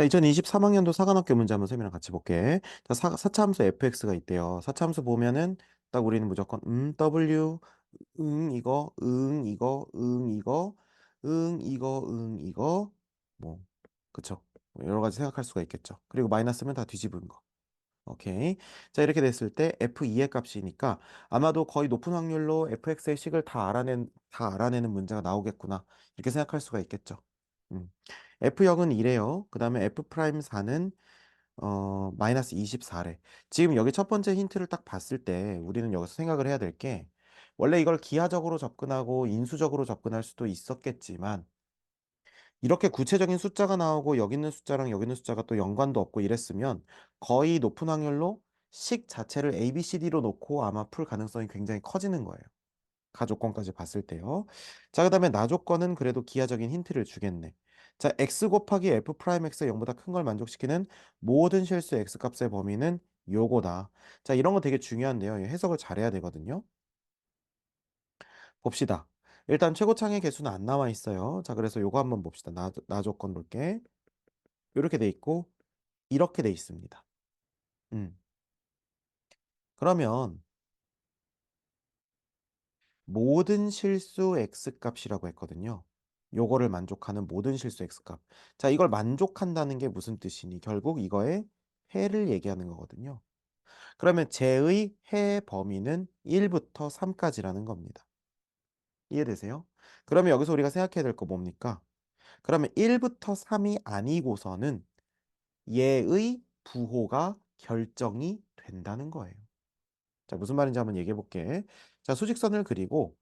자, 2023학년도 사관학교 문제 한번 쌤이랑 같이 볼게. 자, 사, 사차함수 fx가 있대요. 사차함수 보면은 딱 우리는 무조건 음, w, 응, 이거, 응, 이거, 응, 이거, 응, 이거, 응, 이거, 뭐, 그쵸. 뭐 여러 가지 생각할 수가 있겠죠. 그리고 마이너스면 다 뒤집은 거. 오케이. 자, 이렇게 됐을 때 f2의 값이니까 아마도 거의 높은 확률로 fx의 식을 다 알아낸, 다 알아내는 문제가 나오겠구나. 이렇게 생각할 수가 있겠죠. 음. F0은 2래요. 그 다음에 F'4는 어, 마이너스 24래. 지금 여기 첫 번째 힌트를 딱 봤을 때 우리는 여기서 생각을 해야 될 게 원래 이걸 기하적으로 접근하고 인수적으로 접근할 수도 있었겠지만 이렇게 구체적인 숫자가 나오고 여기 있는 숫자랑 여기 있는 숫자가 또 연관도 없고 이랬으면 거의 높은 확률로 식 자체를 A, B, C, D로 놓고 아마 풀 가능성이 굉장히 커지는 거예요. 가조건까지 봤을 때요. 자, 그 다음에 나조건은 그래도 기하적인 힌트를 주겠네. 자, x 곱하기 f 프라임 x가 0보다 큰 걸 만족시키는 모든 실수 x 값의 범위는 요거다. 자, 이런 거 되게 중요한데요. 해석을 잘해야 되거든요. 봅시다. 일단 최고창의 개수는 안 나와 있어요. 자, 그래서 요거 한번 봅시다. 나, 나 조건 볼게. 이렇게 돼 있고 이렇게 돼 있습니다. 음. 그러면 모든 실수 x값이라고 했거든요. 요거를 만족하는 모든 실수 x값. 자, 이걸 만족한다는 게 무슨 뜻이니? 결국 이거의 해를 얘기하는 거거든요. 그러면 제의 해 범위는 1부터 3까지라는 겁니다. 이해되세요? 그러면 여기서 우리가 생각해야 될 거 뭡니까? 그러면 1부터 3이 아니고서는 얘의 부호가 결정이 된다는 거예요. 자, 무슨 말인지 한번 얘기해 볼게. 자, 수직선을 그리고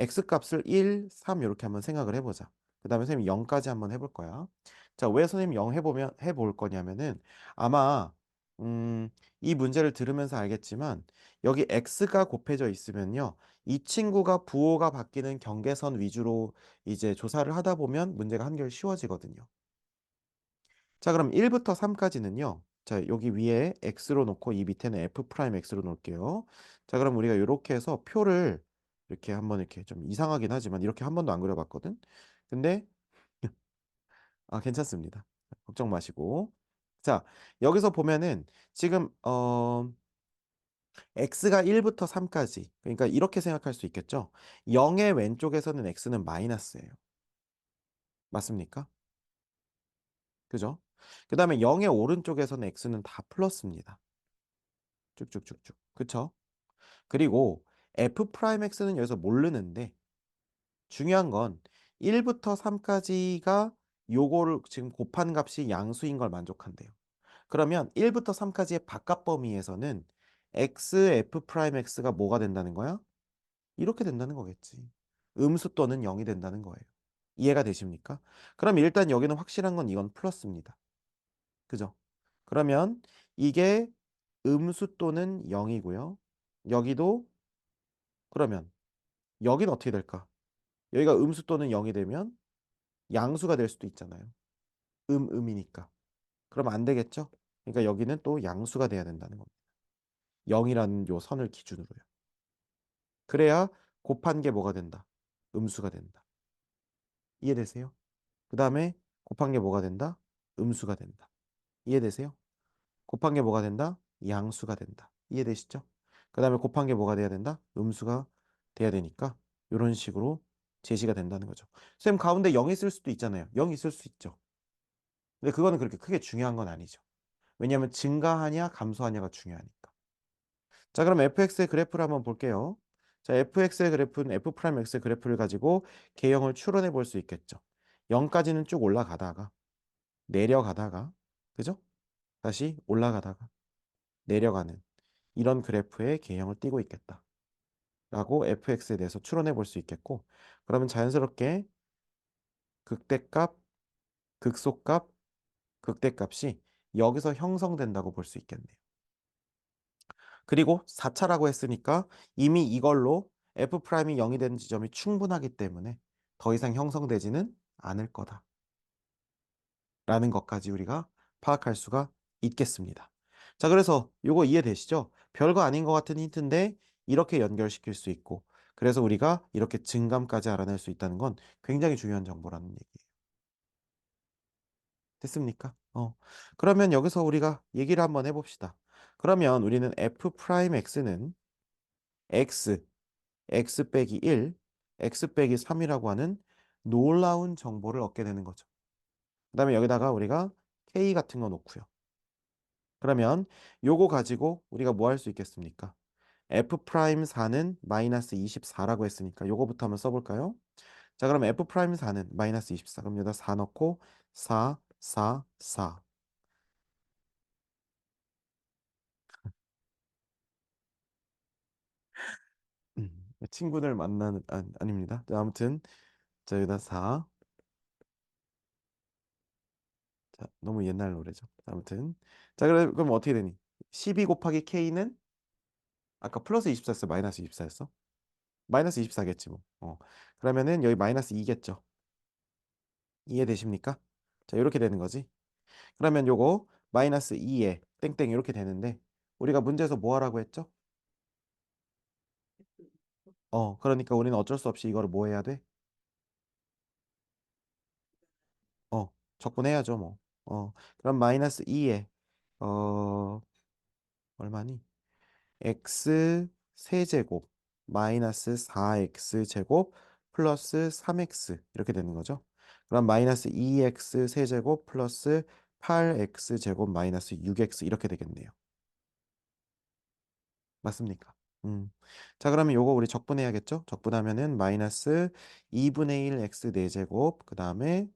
x값을 1, 3 이렇게 한번 생각을 해보자. 그 다음에 선생님 0까지 한번 해볼 거야. 자, 왜 선생님 0 해보면, 해볼 거냐면은 아마, 음, 이 문제를 들으면서 알겠지만 여기 x가 곱해져 있으면요. 이 친구가 부호가 바뀌는 경계선 위주로 이제 조사를 하다 보면 문제가 한결 쉬워지거든요. 자, 그럼 1부터 3까지는요. 자, 여기 위에 x로 놓고 이 밑에는 f'x로 놓을게요. 자, 그럼 우리가 이렇게 해서 표를 이렇게 한번 이렇게 좀 이상하긴 하지만 이렇게 한 번도 안 그려봤거든. 근데 아, 괜찮습니다. 걱정 마시고. 자, 여기서 보면은 지금 어 x가 1부터 3까지. 그러니까 이렇게 생각할 수 있겠죠. 0의 왼쪽에서는 x는 마이너스예요. 맞습니까? 그죠? 그 다음에 0의 오른쪽에서는 x는 다 플러스입니다. 쭉쭉쭉쭉. 그쵸? 그리고 f'x는 여기서 모르는데 중요한 건 1부터 3까지가 요거를 지금 곱한 값이 양수인 걸 만족한대요. 그러면 1부터 3까지의 바깥 범위에서는 x, f'x가 뭐가 된다는 거야? 이렇게 된다는 거겠지. 음수 또는 0이 된다는 거예요. 이해가 되십니까? 그럼 일단 여기는 확실한 건 이건 플러스입니다. 그죠? 그러면 이게 음수 또는 0이고요. 여기도 그러면 여기는 어떻게 될까? 여기가 음수 또는 0이 되면 양수가 될 수도 있잖아요. 음, 음이니까. 그럼 안 되겠죠? 그러니까 여기는 또 양수가 돼야 된다는 겁니다. 0이라는 요 선을 기준으로요. 그래야 곱한 게 뭐가 된다? 음수가 된다. 이해되세요? 그 다음에 곱한 게 뭐가 된다? 음수가 된다. 이해되세요? 곱한 게 뭐가 된다? 양수가 된다. 이해되시죠? 그 다음에 곱한 게 뭐가 돼야 된다? 음수가 돼야 되니까 이런 식으로 제시가 된다는 거죠. 쌤 가운데 0이 있을 수도 있잖아요. 0이 있을 수 있죠. 근데 그거는 그렇게 크게 중요한 건 아니죠. 왜냐하면 증가하냐 감소하냐가 중요하니까. 자 그럼 fx의 그래프를 한번 볼게요. 자 fx의 그래프는 f'x의 그래프를 가지고 개형을 추론해 볼 수 있겠죠. 0까지는 쭉 올라가다가 내려가다가 그죠? 다시 올라가다가 내려가는 이런 그래프의 개형을 띠고 있겠다. 라고 fx에 대해서 추론해 볼 수 있겠고 그러면 자연스럽게 극대값, 극소값, 극대값이 여기서 형성된다고 볼 수 있겠네요. 그리고 4차라고 했으니까 이미 이걸로 f'이 0이 되는 지점이 충분하기 때문에 더 이상 형성되지는 않을 거다. 라는 것까지 우리가 파악할 수가 있겠습니다. 자, 그래서 이거 이해되시죠? 별거 아닌 것 같은 힌트인데 이렇게 연결시킬 수 있고 그래서 우리가 이렇게 증감까지 알아낼 수 있다는 건 굉장히 중요한 정보라는 얘기예요. 됐습니까? 어. 그러면 여기서 우리가 얘기를 한번 해 봅시다. 그러면 우리는 f 프라임 x는 x, x 빼기 1, x 빼기 3이라고 하는 놀라운 정보를 얻게 되는 거죠. 그 다음에 여기다가 우리가 k 같은 거 놓고요. 그러면 요거 가지고 우리가 뭐 할 수 있겠습니까? f 프라임 4는 마이너스 24라고 했으니까 요거부터 한번 써볼까요? 자 그럼 f 프라임 4는 마이너스 24 그럼 여기다 4 넣고 4, 4, 4 음, 친구들 만나는 아, 아닙니다. 자, 아무튼 자 여기다 4 자, 너무 옛날 노래죠. 아무튼 자 그래 그럼 어떻게 되니? 12 곱하기 k는 아까 플러스 24였어 마이너스 24였어? 마이너스 24겠지 뭐. 어. 그러면은 여기 마이너스 2겠죠. 이해되십니까? 자 이렇게 되는 거지. 그러면 요거 마이너스 2에 땡땡 이렇게 되는데 우리가 문제에서 뭐 하라고 했죠? 어 그러니까 우리는 어쩔 수 없이 이거를 뭐 해야 돼? 어 적분해야죠 뭐. 어 그럼 마이너스 2에 어 얼마니? x 세제곱 마이너스 4x 제곱 플러스 3x 이렇게 되는 거죠. 그럼 마이너스 2x 세제곱 플러스 8x 제곱 마이너스 6x 이렇게 되겠네요. 맞습니까? 음. 자 그러면 요거 우리 적분해야겠죠? 적분하면은 마이너스 2분의 1 x 4제곱 그 다음에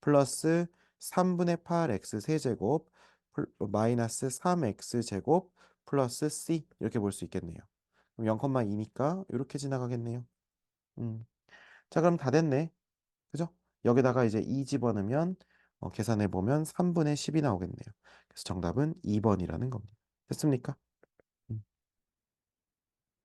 플러스 3분의 8 x 세제곱 플- 마이너스 3x 제곱 플러스 c 이렇게 볼 수 있겠네요. 그럼 0,2니까 이렇게 지나가겠네요. 음. 자 그럼 다 됐네. 그죠? 여기다가 이제 2 집어넣으면 어, 계산해 보면 3분의 10이 나오겠네요. 그래서 정답은 2번이라는 겁니다. 됐습니까?